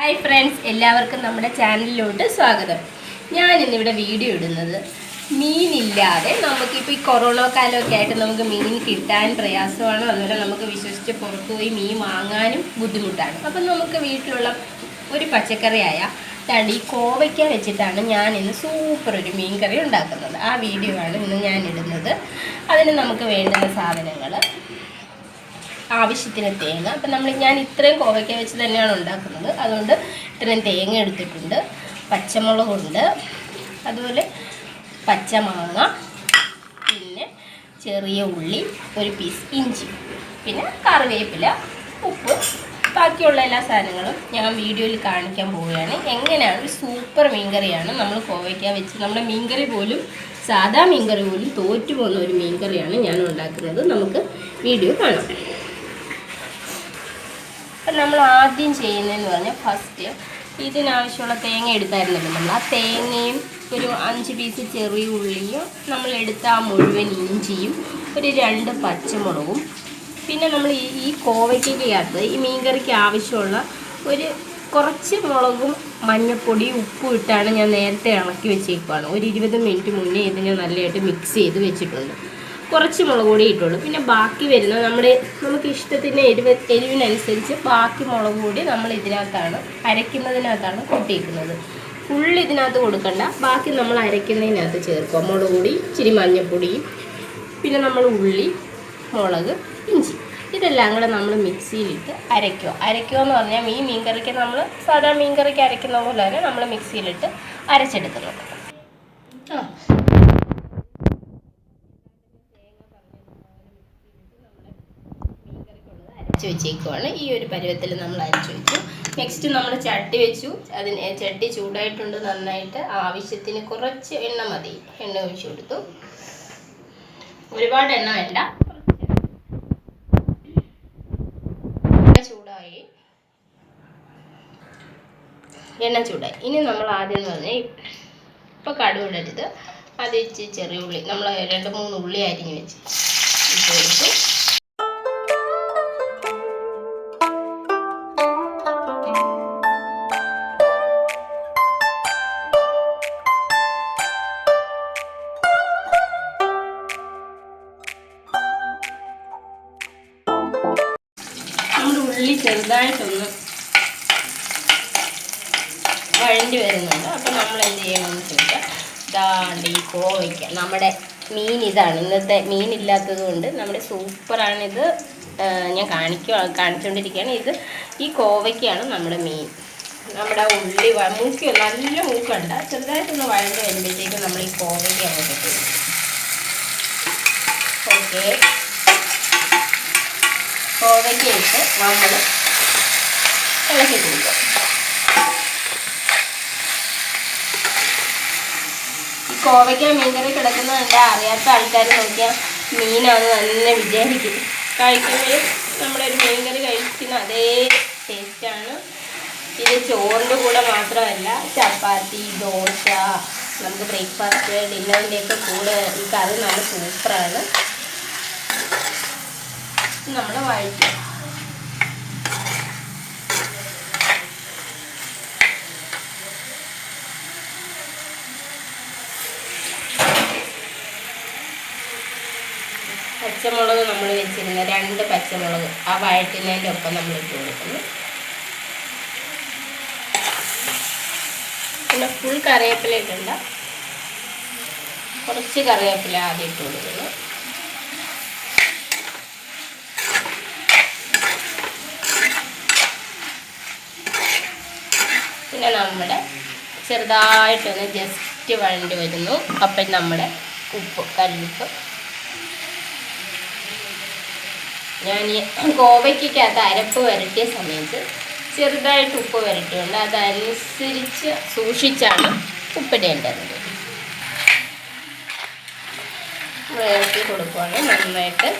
Hi friends എല്ലാവർക്കും നമ്മുടെ ചാനലിലോട്ട് സ്വാഗതം. ഞാൻ ഇന്നിവിടെ വീഡിയോ ഇടുന്നത് മീനില്ലാതെ നമുക്കിപ്പോൾ ഈ കൊറോണ കാലമൊക്കെ ആയിട്ട് നമുക്ക് മീൻ കിട്ടാൻ പ്രയാസമാണ്. അതുപോലെ നമുക്ക് വിശ്വസിച്ച് പുറത്തു പോയി മീൻ വാങ്ങാനും ബുദ്ധിമുട്ടാണ്. അപ്പം നമുക്ക് വീട്ടിലുള്ള ഒരു പച്ചക്കറിയായ തടി കോവയ്ക്ക വെച്ചിട്ടാണ് ഞാൻ ഇന്ന് സൂപ്പർ ഒരു മീൻ കറി ഉണ്ടാക്കുന്നത്. ആ വീഡിയോ ആണ് ഇന്ന് ഞാൻ ഇടുന്നത്. അതിന് നമുക്ക് വേണ്ടുന്ന സാധനങ്ങൾ ആവശ്യത്തിന് തേങ്ങ. അപ്പം നമ്മൾ ഞാൻ ഇത്രയും കോവയ്ക്ക വെച്ച് തന്നെയാണ് ഉണ്ടാക്കുന്നത്. അതുകൊണ്ട് ഇത്രയും തേങ്ങ എടുത്തിട്ടുണ്ട്. പച്ചമുളകുണ്ട് അതുപോലെ പച്ചമാങ്ങ പിന്നെ ചെറിയ ഉള്ളി ഒരു പീസ് ഇഞ്ചി പിന്നെ കറിവേപ്പില ഉപ്പ്. ബാക്കിയുള്ള എല്ലാ സാധനങ്ങളും ഞാൻ വീഡിയോയിൽ കാണിക്കാൻ പോവുകയാണ്. എങ്ങനെയാണ് ഒരു സൂപ്പർ മീൻകറിയാണ് നമ്മൾ കോവയ്ക്ക വെച്ച്. നമ്മുടെ മീൻകറി പോലും സാധാ മീൻകറി പോലും തോറ്റു പോകുന്ന ഒരു മീൻകറിയാണ് ഞാൻ ഉണ്ടാക്കുന്നത്. നമുക്ക് വീഡിയോ കാണാം. അപ്പം നമ്മൾ ആദ്യം ചെയ്യുന്നതെന്ന് പറഞ്ഞാൽ ഫസ്റ്റ് ഇതിനാവശ്യമുള്ള തേങ്ങ എടുത്തായിരുന്നല്ലോ നമ്മൾ. ആ തേങ്ങയും ഒരു അഞ്ച് പീസ് ചെറിയ ഉള്ളിയും നമ്മൾ എടുത്ത ആ മുഴുവൻ ഇഞ്ചിയും ഒരു രണ്ട് പച്ചമുളകും. പിന്നെ നമ്മൾ ഈ ഈ കോവയ്ക്കകത്ത് ഈ മീൻകറിക്ക് ആവശ്യമുള്ള ഒരു കുറച്ച് മുളകും മഞ്ഞൾപ്പൊടി ഉപ്പും ഇട്ടാണ് ഞാൻ നേരത്തെ ഇളക്കി വെച്ചേക്കുവാണ്. ഒരു ഇരുപത് മിനിറ്റ് മുന്നേ ഇത് ഞാൻ നല്ലതായിട്ട് മിക്സ് ചെയ്ത് വെച്ചിട്ടുണ്ട്. കുറച്ച് മുളക് പൊടി ഇട്ടുള്ളൂ. പിന്നെ ബാക്കി വരുന്ന നമ്മുടെ നമുക്ക് ഇഷ്ടത്തിന് എരിവ് എരിവിനനുസരിച്ച് ബാക്കി മുളക് പൊടി നമ്മൾ ഇതിനകത്താണ് അരയ്ക്കുന്നതിനകത്താണ് കൂട്ടിയിരിക്കുന്നത് ഫുൾ ഇതിനകത്ത് കൊടുക്കണ്ട. ബാക്കി നമ്മൾ അരയ്ക്കുന്നതിനകത്ത് ചേർക്കുക. മുളക് പൊടി ഇച്ചിരി മഞ്ഞൾപ്പൊടിയും പിന്നെ നമ്മൾ ഉള്ളി മുളക് ഇഞ്ചി. ഇതെല്ലാം കൂടെ നമ്മൾ മിക്സിയിലിട്ട് അരയ്ക്കുക. അരയ്ക്കുക എന്ന് പറഞ്ഞാൽ ഈ മീൻകറിക്ക് നമ്മൾ സാധാരണ മീൻകറിക്ക് അരയ്ക്കുന്ന പോലെ തന്നെ നമ്മൾ മിക്സിയിലിട്ട് അരച്ചെടുക്കുന്നത്. ആ അരച്ച് വെച്ചേക്കുവാണ്. ഈ ഒരു പരുവത്തിൽ നമ്മൾ അരച്ച് വെച്ചു. നെക്സ്റ്റ് നമ്മൾ ചട്ടി വെച്ചു. അതിന് ചട്ടി ചൂടായിട്ടുണ്ട് നന്നായിട്ട്. ആവശ്യത്തിന് കുറച്ച് എണ്ണ മതി. എണ്ണ ഒഴിച്ചു കൊടുത്തു. ഒരുപാട് എണ്ണ വേണ്ട. ചൂടായി. എണ്ണ ചൂടായി. ഇനി നമ്മൾ ആദ്യം പറഞ്ഞാൽ ഇപ്പോൾ കടുവിടരുത്. അത് ഇച്ചിരി ചെറിയ ഉള്ളി. നമ്മൾ രണ്ട് മൂന്ന് ഉള്ളി അരിഞ്ഞ് വെച്ച് ഇട്ട് കൊടുത്തു. നമ്മൾ എന്ത് ചെയ്യണമെന്ന് ചോദിച്ചാൽ ഈ കോവയ്ക്ക. നമ്മുടെ മീൻ ഇതാണ്. ഇന്നത്തെ മീൻ ഇല്ലാത്തത് കൊണ്ട് നമ്മുടെ സൂപ്പറാണിത് ഞാൻ കാണിക്കുക കാണിച്ചുകൊണ്ടിരിക്കുകയാണ് ഇത് ഈ കോവയ്ക്കാണ് നമ്മുടെ മീൻ. നമ്മുടെ ഉള്ളി മൂക്കി നല്ല മൂക്കണ്ട. ചെറുതായിട്ടൊന്ന് വഴണ്ട് വരുമ്പോഴത്തേക്ക് നമ്മൾ ഈ കോവയ്ക്ക് അങ്ങോട്ട് ഓക്കെ. കോവയ്ക്ക് ഇട്ട് നമ്മൾ ഇളക്കി കൊടുക്കും. കോവയ്ക്ക മീൻകറി കിടക്കുന്നത് അറിയാത്ത ആൾക്കാർ നോക്കിയാൽ മീനാണ് തന്നെ വിചാരിക്കും. കഴിക്കുമ്പോൾ നമ്മുടെ ഒരു മീൻകറി കഴിക്കുന്ന അതേ ടേസ്റ്റാണ് ഇത് ചോറിന്റെ കൂടെ മാത്രമല്ല ചപ്പാത്തി ദോശ നമുക്ക് ബ്രേക്ക്ഫാസ്റ്റ് ഡിന്നറിന്റെയൊക്കെ കൂടെ ഈ കറി നല്ല സൂപ്പറാണ് നമ്മൾ വഴറ്റുക പച്ചമുളക് നമ്മൾ വെച്ചിരുന്ന രണ്ട് പച്ചമുളക് ആ വഴറ്റുന്നതിന്റെ ഒപ്പം നമ്മൾ ഇട്ട് കൊടുക്കുന്നു. പിന്നെ ഫുൾ കറിവേപ്പില ഇട്ടുണ്ട കുറച്ച് കറിവേപ്പില ആദ്യം ഇട്ട് കൊടുക്കുന്നു. പിന്നെ നമ്മുടെ ചെറുതായിട്ടൊന്ന് ജസ്റ്റ് വഴണ്ടി വരുന്നു. അപ്പം നമ്മുടെ ഉപ്പ് കല്ലുപ്പ് ഞാൻ കോവയ്ക്കകത്ത് അരപ്പ് വരട്ടിയ സമയത്ത് ചെറുതായിട്ട് ഉപ്പ് വരട്ടിയുണ്ട് അതനുസരിച്ച് സൂക്ഷിച്ചാണ് ഉപ്പിടേണ്ടത്. വരട്ടി കൊടുക്കുവാണ് നന്നായിട്ട്.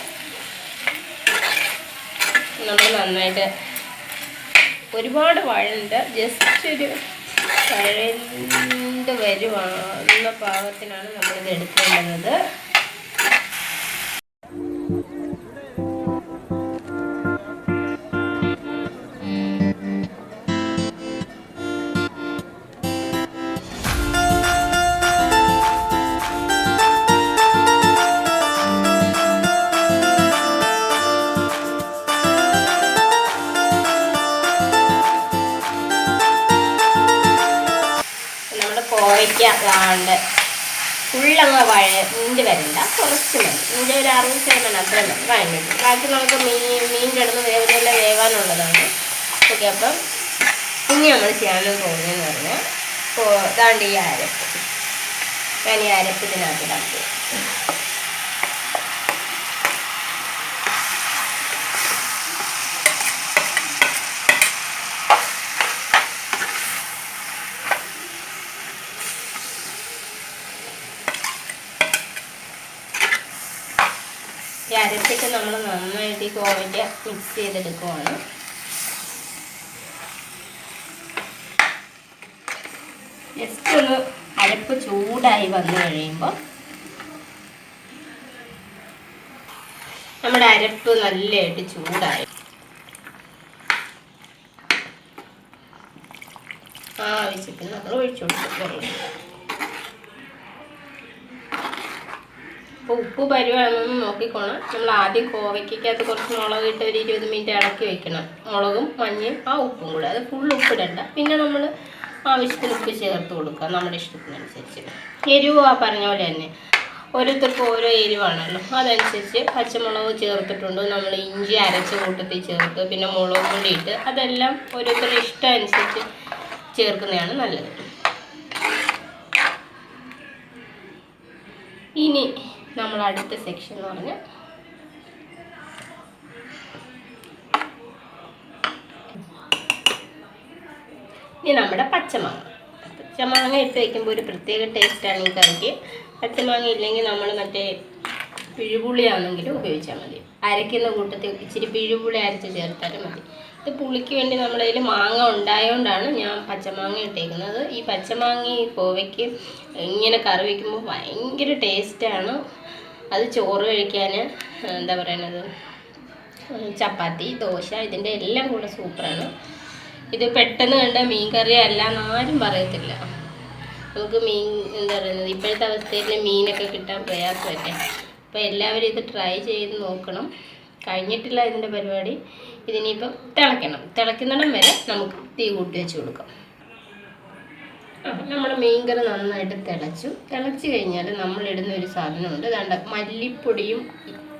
നമ്മൾ നന്നായിട്ട് ഒരുപാട് വഴുണ്ട് ജസ്റ്റ് ഒരു വഴണ്ട് വരുവാന്ന പാകത്തിനാണ് നമ്മളിത് എടുക്കേണ്ടത്. കോവയ്ക്ക അതാണ്ട് ഫുള്ളങ്ങ് വഴ നീണ്ട് വരണ്ട. കുറച്ച് മതി. ഇതിന്റെ ഒരു അറുപത് ശതമാനം അത്രയും മതി. വഴഞ്ഞിട്ട് ബാക്കി നമുക്ക് മീൻ മീൻ കിടന്ന് വേവുന്നില്ല വേവാനുള്ളതാണ്. ഓക്കെ അപ്പം ഇനി നമ്മൾ ചെയ്യാനും തോന്നിയെന്ന് പറഞ്ഞാൽ ഇപ്പോൾ ഇതാണ്ട് ഈ അരപ്പ്. ഞാൻ ഈ അരപ്പ് ഇതിനകത്ത് നമ്മൾ നന്നായിട്ട് ഈ കോവയ്ക്ക മിക്സ് ചെയ്തെടുക്കുവാണ്. ജസ്റ്റ് ഒന്ന് അരപ്പ് ചൂടായി വന്നു കഴിയുമ്പോൾ നമ്മുടെ അരപ്പ് നല്ലതായിട്ട് ചൂടായി. ആവശ്യത്തിന് നമ്മൾ ഒഴിച്ചു കൊടുക്കും. അപ്പോൾ ഉപ്പ് പരുവാണെന്ന് നോക്കിക്കോണം. നമ്മൾ ആദ്യം കോവയ്ക്കകത്ത് കുറച്ച് മുളക് ഇട്ട് ഒരു ഇരുപത് മിനിറ്റ് ഇളക്കി വെക്കണം. മുളകും മഞ്ഞയും ആ ഉപ്പും കൂടെ. അത് ഫുൾ ഉപ്പിടണ്ട പിന്നെ നമ്മൾ ആവശ്യത്തിന് ഉപ്പ് ചേർത്ത് കൊടുക്കുക നമ്മുടെ ഇഷ്ടത്തിനനുസരിച്ച്. എരിവ് ആ പറഞ്ഞ പോലെ തന്നെ. ഓരോരുത്തർക്കും ഓരോ എരിവാണല്ലോ. അതനുസരിച്ച് പച്ചമുളക് ചേർത്തിട്ടുണ്ട്. നമ്മൾ ഇഞ്ചി അരച്ച കൂട്ടത്തിൽ ചേർത്ത് പിന്നെ മുളക് പൊടി ഇട്ട് അതെല്ലാം ഓരോരുത്തരുടെ ഇഷ്ടം അനുസരിച്ച് ചേർക്കുന്നതാണ് നല്ലത്. ഇനി നമ്മൾ അടുത്ത സെക്ഷൻ എന്ന് പറഞ്ഞ് ഇനി നമ്മുടെ പച്ചമാങ്ങ. പച്ചമാങ്ങ ഇട്ട് വയ്ക്കുമ്പോൾ ഒരു പ്രത്യേക ടേസ്റ്റാണ് ഈ കറിക്ക്. പച്ചമാങ്ങ ഇല്ലെങ്കിൽ നമ്മൾ മറ്റേ പിഴുപുളിയാണെങ്കിലും ഉപയോഗിച്ചാൽ മതി. അരയ്ക്കുന്ന കൂട്ടത്തിൽ ഇച്ചിരി പിഴുപുളി അരച്ച് ചേർത്താലും മതി. ഇത് പുളിക്ക് വേണ്ടി നമ്മളതിൽ മാങ്ങ ഉണ്ടായതുകൊണ്ടാണ് ഞാൻ പച്ചമാങ്ങ ഇട്ടേക്കുന്നത്. ഈ പച്ചമാങ്ങ ഈ കോവയ്ക്ക് ഇങ്ങനെ കറി വയ്ക്കുമ്പോൾ ഭയങ്കര ടേസ്റ്റാണ് അത് ചോറ് കഴിക്കാൻ എന്താ പറയണത്? ചപ്പാത്തി ദോശ ഇതിന്റെ എല്ലാം കൂടെ സൂപ്പറാണ്. ഇത് പെട്ടെന്ന് കണ്ട മീൻ കറി അല്ല എന്നാരും പറയത്തില്ല. നമുക്ക് മീൻ എന്താ പറയുന്നത് ഇപ്പോഴത്തെ അവസ്ഥയിൽ മീനൊക്കെ കിട്ടാൻ പ്രയാസമല്ലേ? അപ്പോൾ എല്ലാവരും ഇത് ട്രൈ ചെയ്ത് നോക്കണം. കഴിഞ്ഞിട്ടില്ല ഇതിന്റെ പരിപാടി. ഇതിനിപ്പം തിളയ്ക്കണം. തിളയ്ക്കുന്നിടം വരെ നമുക്ക് തീ കൂട്ടി വെച്ച് കൊടുക്കാം. ആ മീൻ കറി നന്നായിട്ട് തിളച്ചു. തിളച്ച് കഴിഞ്ഞാൽ നമ്മൾ ഇടുന്ന ഒരു സാധനമുണ്ട്. അതാണ്ട് മല്ലിപ്പൊടിയും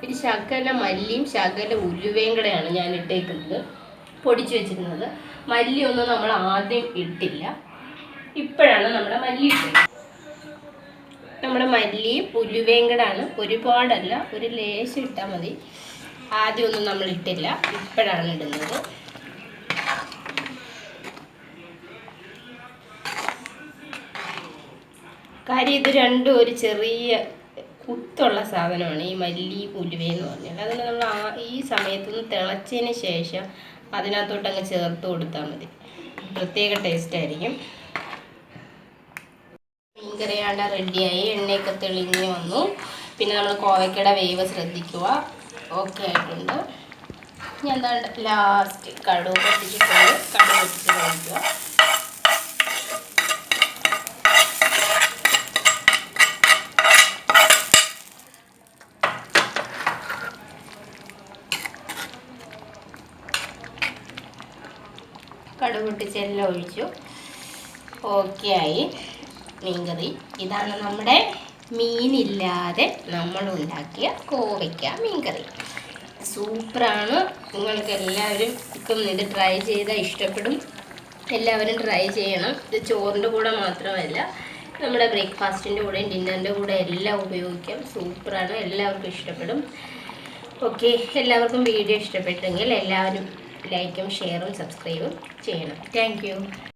ഒരു ശകല മല്ലിയും ശകല ഉലുവയും കൂടെയാണ് ഞാൻ ഇട്ടേക്കുന്നത്. പൊടിച്ചു വെച്ചിരുന്നത്. മല്ലി ഒന്നും നമ്മൾ ആദ്യം ഇട്ടില്ല. ഇപ്പോഴാണ് നമ്മുടെ മല്ലി ഇട്ടത്. നമ്മുടെ മല്ലിയും ഉലുവയും കൂടെയാണ്. ഒരുപാടല്ല ഒരു ലേശം ഇട്ടാൽ മതി. ആദ്യമൊന്നും നമ്മൾ ഇട്ടില്ല. ഇപ്പോഴാണ് ഇടുന്നത്. കാര്യം ഇത് രണ്ടും ഒരു ചെറിയ കുത്തുള്ള സാധനമാണ്. ഈ മല്ലി ഉലുവയെന്ന് പറഞ്ഞാൽ അതുകൊണ്ട് നമ്മൾ ആ ഈ സമയത്തൊന്ന് തിളച്ചതിന് ശേഷം അതിനകത്തോട്ട് അങ്ങ് ചേർത്ത് കൊടുത്താൽ മതി. പ്രത്യേക ടേസ്റ്റ് ആയിരിക്കും. മീൻകറിയാണ്ട റെഡിയായി. എണ്ണയൊക്കെ തെളിഞ്ഞ് വന്നു. പിന്നെ നമ്മൾ കോവയ്ക്കയുടെ വേവ് ശ്രദ്ധിക്കുക. ഓക്കെ ആയിട്ടുണ്ട്. ഞാൻ എന്താ ലാസ്റ്റ് കടുവ് പൊട്ടിച്ചിട്ടുണ്ട്. പൊട്ടിച്ച് കഴിക്കുക കടുക് പൊട്ടിച്ചെല്ലാം ഒഴിച്ചു. ഓക്കെ ആയി. മീൻകറി. ഇതാണ് നമ്മുടെ മീനില്ലാതെ നമ്മൾ ഉണ്ടാക്കിയ കോവയ്ക്ക മീൻകറി. സൂപ്പറാണ്. നിങ്ങൾക്ക് എല്ലാവരും ഇത് ട്രൈ ചെയ്താൽ ഇഷ്ടപ്പെടും. എല്ലാവരും ട്രൈ ചെയ്യണം. ഇത് ചോറിന്റെ കൂടെ മാത്രമല്ല നമ്മുടെ ബ്രേക്ക്ഫാസ്റ്റിന്റെ കൂടെയും ഡിന്നറിന്റെ കൂടെ എല്ലാം ഉപയോഗിക്കാം. സൂപ്പറാണ്. എല്ലാവർക്കും ഇഷ്ടപ്പെടും. ഓക്കെ എല്ലാവർക്കും വീഡിയോ ഇഷ്ടപ്പെട്ടെങ്കിൽ എല്ലാവരും ലൈക്കും ഷെയറും സബ്സ്ക്രൈബും ചെയ്യണം താങ്ക്